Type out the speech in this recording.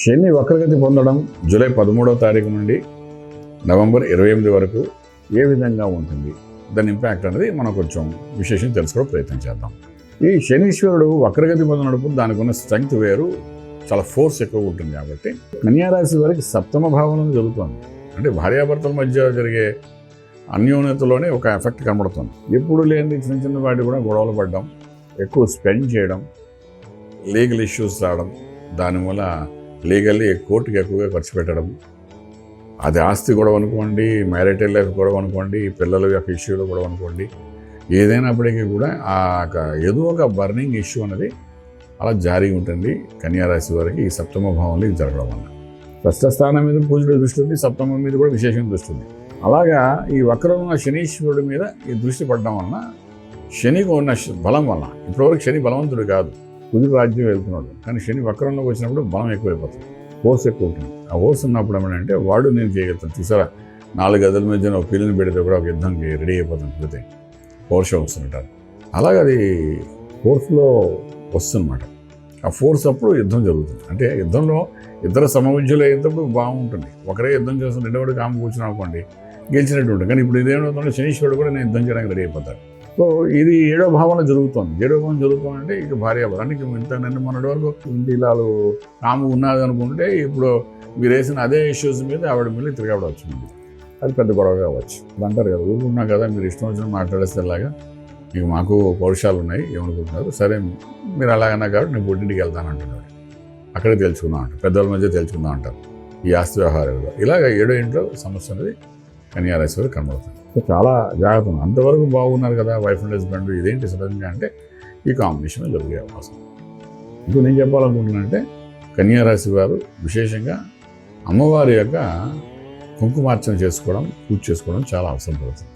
శని వక్రగతి పొందడం జూలై పదమూడవ తారీఖు నుండి నవంబర్ ఇరవై ఎనిమిది వరకు ఏ విధంగా ఉంటుంది? దాని ఇంపాక్ట్ అనేది మనం కొంచెం విశేషం తెలుసుకోవడం ప్రయత్నం చేద్దాం. ఈ శనీశ్వరుడు వక్రగతి పొందినప్పుడు దానికి ఉన్న స్ట్రెంగ్త్ వేరు చాలా ఫోర్స్ ఎక్కువ ఉంటుంది కాబట్టి కన్యారాశి వారికి సప్తమ భావంలో జరుగుతుంది. అంటే భార్యాభర్తల మధ్య జరిగే అన్యోన్యతలోనే ఒక ఎఫెక్ట్ కనబడుతుంది. ఎప్పుడు లేని చిన్న చిన్న వాటి కూడా గొడవలు పడడం ఎక్కువ స్పెండ్ చేయడం లీగల్ ఇష్యూస్ రావడం దానివల్ల లీగల్లీ కోర్టుకి ఎక్కువగా ఖర్చు పెట్టడం. అది ఆస్తి గొడవ అనుకోండి మ్యారిటల్ లైఫ్ గొడవ అనుకోండి పిల్లల యొక్క ఇష్యూలు గొడవ అనుకోండి. ఏదైనప్పటికీ కూడా ఆ యొక్క ఏదో ఒక బర్నింగ్ ఇష్యూ అనేది అలా జారీ ఉంటుంది కన్యారాశి వారికి ఈ సప్తమ భావంలో ఇది జరగడం వల్ల. షష్ఠ స్థానం మీద పూజలు దృష్టి ఉంది సప్తమం మీద కూడా విశేషంగా దృష్టి ఉంది. అలాగా ఈ వక్రం ఉన్న శనీశ్వరుడి మీద ఈ దృష్టి పడడం వలన శనికి ఉన్న బలం వలన ఇప్పటివరకు శని బలవంతుడు కాదు. కుదురు రాజ్యం వెళ్తున్నాడు. కానీ శని వక్రంలోకి వచ్చినప్పుడు బలం ఎక్కువైపోతుంది. ఫోర్స్ ఎక్కువ ఉంటుంది ఆ ఫోర్స్ ఉన్నప్పుడు ఏమంటే వాడు నేను చేయగలుగుతాను. తీసారా నాలుగు గదుల మధ్యన ఒక పిల్లని పెడితే కూడా ఒక యుద్ధంకి రెడీ అయిపోతుంది పెడితే ఫోర్స్ వస్తుంటారు. అలాగే అది ఫోర్స్లో వస్తుందన్నమాట. ఆ ఫోర్స్ అప్పుడు యుద్ధం జరుగుతుంది. అంటే యుద్ధంలో ఇద్దరు సమవిద్యులు అయ్యేటప్పుడు బాగుంటుంది. ఒకరే యుద్ధం చేస్తున్న రెండోడు కామ కూర్చుని అనుకోండి గెలిచినట్టు ఉంటుంది. కానీ ఇప్పుడు ఇదేమవుతుందంటే శనీశ్వరుడు కూడా నేను యుద్ధం చేయడానికి రెడీ అయిపోతాడు. సో ఇది ఏడో భావన జరుగుతుంది. ఏడో భావన జరుగుతుందంటే ఇక భార్య ఇంత నన్ను మొన్నటి వరకు ఇంటి ఇలాలు ఉన్నది అనుకుంటే ఇప్పుడు మీరు వేసిన అదే ఇష్యూస్ మీద ఆవిడ మళ్ళీ తిరగబడవచ్చు వచ్చింది. అది పెద్ద గొడవ కావచ్చు అది అంటారు కదా ఊరుకున్నా కదా మీరు ఇష్టం వచ్చిన మాట్లాడేస్తే అలాగా ఇక మాకు పౌరుషాలు ఉన్నాయి ఏమనుకుంటున్నారు? సరే మీరు అలాగన్నా కాబట్టి నేను పుట్టింటికి వెళ్తాను అంటున్నారు. అక్కడే తెలుసుకుందాం అంటారు. పెద్దవాళ్ళ మధ్య తెలుసుకుందాం అంటారు. ఈ ఆస్తి వ్యవహారాలు. ఇలాగ ఏడో ఇంట్లో సమస్య అనేది కన్యారాశి వారు కనబడుతుంది. సో చాలా జాగ్రత్త ఉంది. అంతవరకు బాగున్నారు కదా వైఫ్ అండ్ హస్బెండ్ ఇదేంటి సడన్గా అంటే ఈ కాంబినేషన్ జరిగే అవకాశం ఇప్పుడు నేను చెప్పాలనుకుంటున్నానంటే కన్యారాశి వారు విశేషంగా అమ్మవారి యొక్క కుంకుమార్చన చేసుకోవడం పూజ చేసుకోవడం చాలా అవసరం పడుతుంది